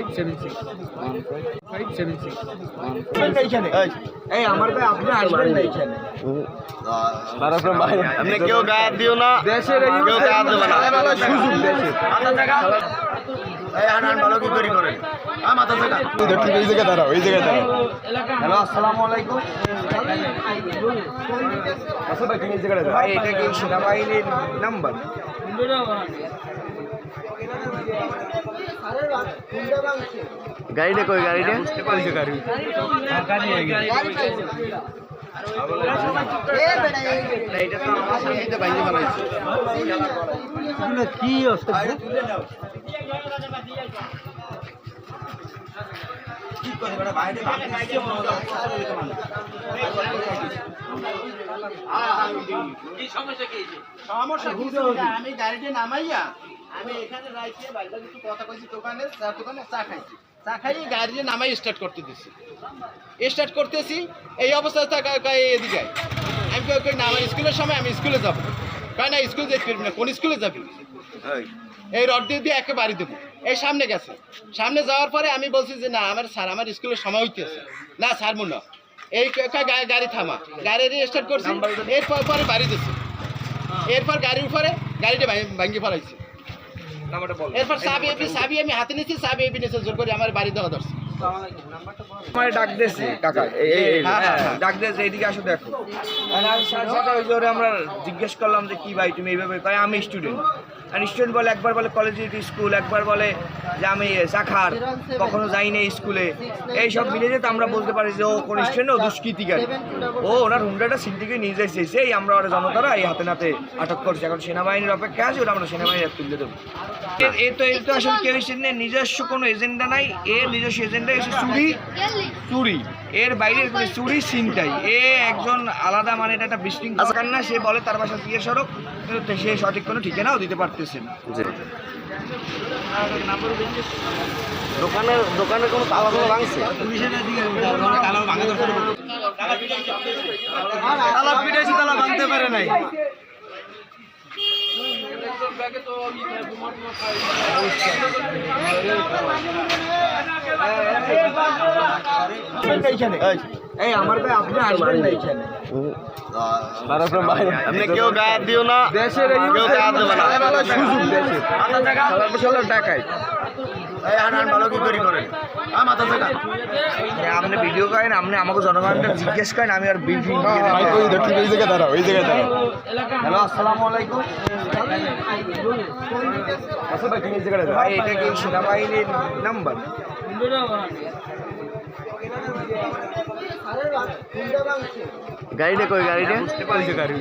Five seven six five seven six এই আমার ভাই আপনি আসবেন না এখানে আপনি কেউ গায়ে দিও না দেশের কেউ গায়ে দেবে না সুযোগ দেশের ভালো কি করি করে আ মাথা থেকে ওই জায়গায় দাঁড়াও ওই জায়গায় দাঁড়াও হ্যালো আসসালামু আলাইকুম ভাই এটা কি সেনাবাহিনীর নাম্বার গাড়িটা কই গাড়িটা? বাইরে বানাইছে কি? সমস্যা কি? আমি গাড়িতে নামাইয়া আমি এখানে রাইতে বাইরে কিছু কথা কইছি দোকানে চার দোকানে চা খাইছি। চা খাই গাড়িতে নামাই স্টার্ট করতে দিছি। স্টার্ট করতেছি এই অবস্থায় এদিকে আমি কই না আমার স্কুলের সময় আমি স্কুলে যাব। কয় না স্কুল যেতে পারবি না কোন স্কুলে যাবি? এই। রড দিয়ে দিয়ে একে বাড়ি দেবো। এই সামনে গেছে। সামনে যাওয়ার পরে আমি বলছি যে না আমার স্যার আমার স্কুলের সময় হইতেছে। না স্যার মনে এই গাড়ি থামা। গাড়ি স্টার্ট করছি। এরপর পরে বাড়ি দিচ্ছে এরপর গাড়ির উপরে গাড়িটা ভাঙি- ভাঙি ফেলাইছে। এরপর সাবি সাবি আমি হাতে সাবি জোর করে আমার বাড়ি দেওয়া ধরছে আমার ডাক দিয়েছে কাকা এই- এই- এই- হ্যাঁ, হ্যাঁ, হ্যাঁ, ডাক দিয়েছে এইদিকে আসো দেখো। আর সাড়ে ছটা ওই জোরে আমরা জিজ্ঞেস করলাম যে কি ভাই তুমি এইভাবে কয়? আমি স্টুডেন্ট আর স্টুডেন্ট বলে, একবার বলে কলেজে স্কুল একবার বলে যে আমি চাখার কখনো যাই না স্কুলে এই সব মিলে যেতে আমরা বলতে পারি যে ও কোন স্টুডেন্ট ও দুষ্কৃতিকারী। ও ওনার হুন্ডাটা সিন থেকে নিয়ে যাইছে, সেই আমরা ওরা জনতারা এই হাতে নাতে আটক করছি। এখন সেনাবাহিনীর অপেক্ষা আছে ওরা আমরা সেনাবাহিনীর তুলে দেবো। এ- তো, এ তো আসলে কেউ এসে নিজস্ব কোনো এজেন্ডা নাই। এর নিজস্ব এজেন্ডা এসে চুরি চুরি। এর বাইরে কোনো চুরি চিন্তাই এ একজন আলাদা মানে এটা একটা বিশৃঙ্খলা না সে বলে তার বাসা দিয়ে সড়ক সে সঠিক কোনো ঠিকানাও দিতে পারতেছে না দোকানের দোকানে কোনো তালা কোনো ভাঙছে তালা পিটাইছি তালা ভাঙতে পারে নাই এই আমার ভাই আপনি আসবেন না এখানে আপনি কেউ গায়ে দিও না দেশের কেউ গায়ে দেবে না সুযোগ দেশের সালার টাকায় এই হানান ভালো কি করি করে আ মাথা থেকে আপনি ভিডিও করেন আপনি আমাকে জনগণকে জিজ্ঞেস করেন আমি আর ওই জায়গায় দাঁড়াও। ওই জায়গায় দাঁড়াও হ্যালো আসসালামু আলাইকুম ভাই এটা কি সেনাবাহিনীর নাম্বার গাড়িটা কই গাড়িটা? গাড়ি